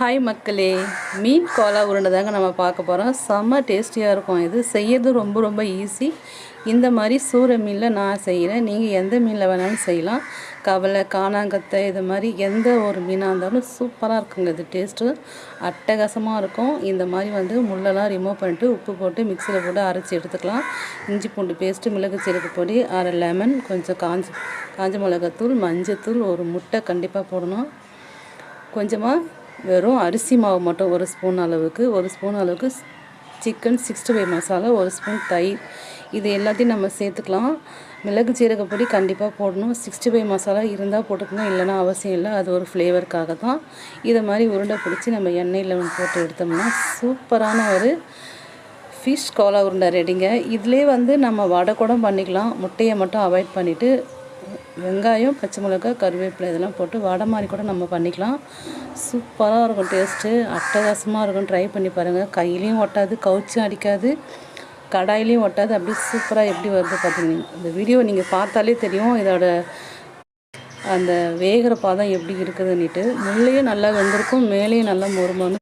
Hi மக்களே மீன் Cola உருண்டை தாங்க நம்ம பார்க்க போகிறோம் செம்ம டேஸ்டியாக இருக்கும் இது. செய்யறது ரொம்ப ரொம்ப ஈஸி இந்த மாதிரி சூற மீனில் நான் செய்கிறேன் நீங்கள் எந்த மீனில் வேணாலும் செய்யலாம். கவலை காணாங்கத்தை இது மாதிரி எந்த ஒரு மீனாக இருந்தாலும் சூப்பராக இருக்குங்க இது. டேஸ்ட்டு அட்டகாசமாக இருக்கும். இந்த மாதிரி வந்து முள்ளெல்லாம் ரிமூவ் பண்ணிட்டு உப்பு போட்டு மிக்சியில் போட்டு அரைச்சி எடுத்துக்கலாம். இஞ்சி பூண்டு பேஸ்ட்டு மிளகு சீரக பொடி அரை லெமன் கொஞ்சம் காஞ்சி காஞ்ச மிளகாத்தூள் மஞ்சத்தூள் ஒரு முட்டை கண்டிப்பாக போடணும். கொஞ்சமாக வெறும் அரிசி மாவு மட்டும் ஒரு ஸ்பூன் அளவுக்கு ஒரு ஸ்பூன் அளவுக்கு சிக்கன் சிக்ஸ்டி ஃபைவ் மசாலா ஒரு ஸ்பூன் தயிர். இது எல்லாத்தையும் நம்ம சேர்த்துக்கலாம். மிளகு ஜீரகப்பொடி கண்டிப்பாக போடணும். சிக்ஸ்டி ஃபைவ் மசாலா இருந்தால் போட்டுக்கணும் இல்லைன்னா அவசியம் இல்லை. அது ஒரு ஃப்ளேவருக்காக தான். இதை மாதிரி உருண்டை பிடிச்சி நம்ம எண்ணெயில் போட்டு எடுத்தோம்னா சூப்பரான ஒரு ஃபிஷ் கோலா உருண்டை ரெடிங்க இதிலே வந்து நம்ம வடை கூட பண்ணிக்கலாம். முட்டையை மட்டும் அவாய்ட் பண்ணிவிட்டு வெங்காயம் பச்சை மிளகாய் கருவேப்பிலை இதெல்லாம் போட்டு வடை மாதிரி கூட நம்ம பண்ணிக்கலாம். சூப்பராக இருக்கும் டேஸ்ட்டு அட்டகாசமாக இருக்கும். ட்ரை பண்ணி பாருங்கள் கையிலையும் ஒட்டாது கவுச்சும் அடிக்காது. கடாயிலையும் ஒட்டாது. அப்படியே சூப்பராக எப்படி வருது பார்த்தீங்கன்னா இந்த வீடியோ நீங்கள் பார்த்தாலே தெரியும். இதோட அந்த வேகிற பாதம் எப்படி இருக்குதுன்னுட்டு. முள்ளையும் நல்லா வெந்திருக்கும். மேலேயும் நல்லா மொறுமொன்னு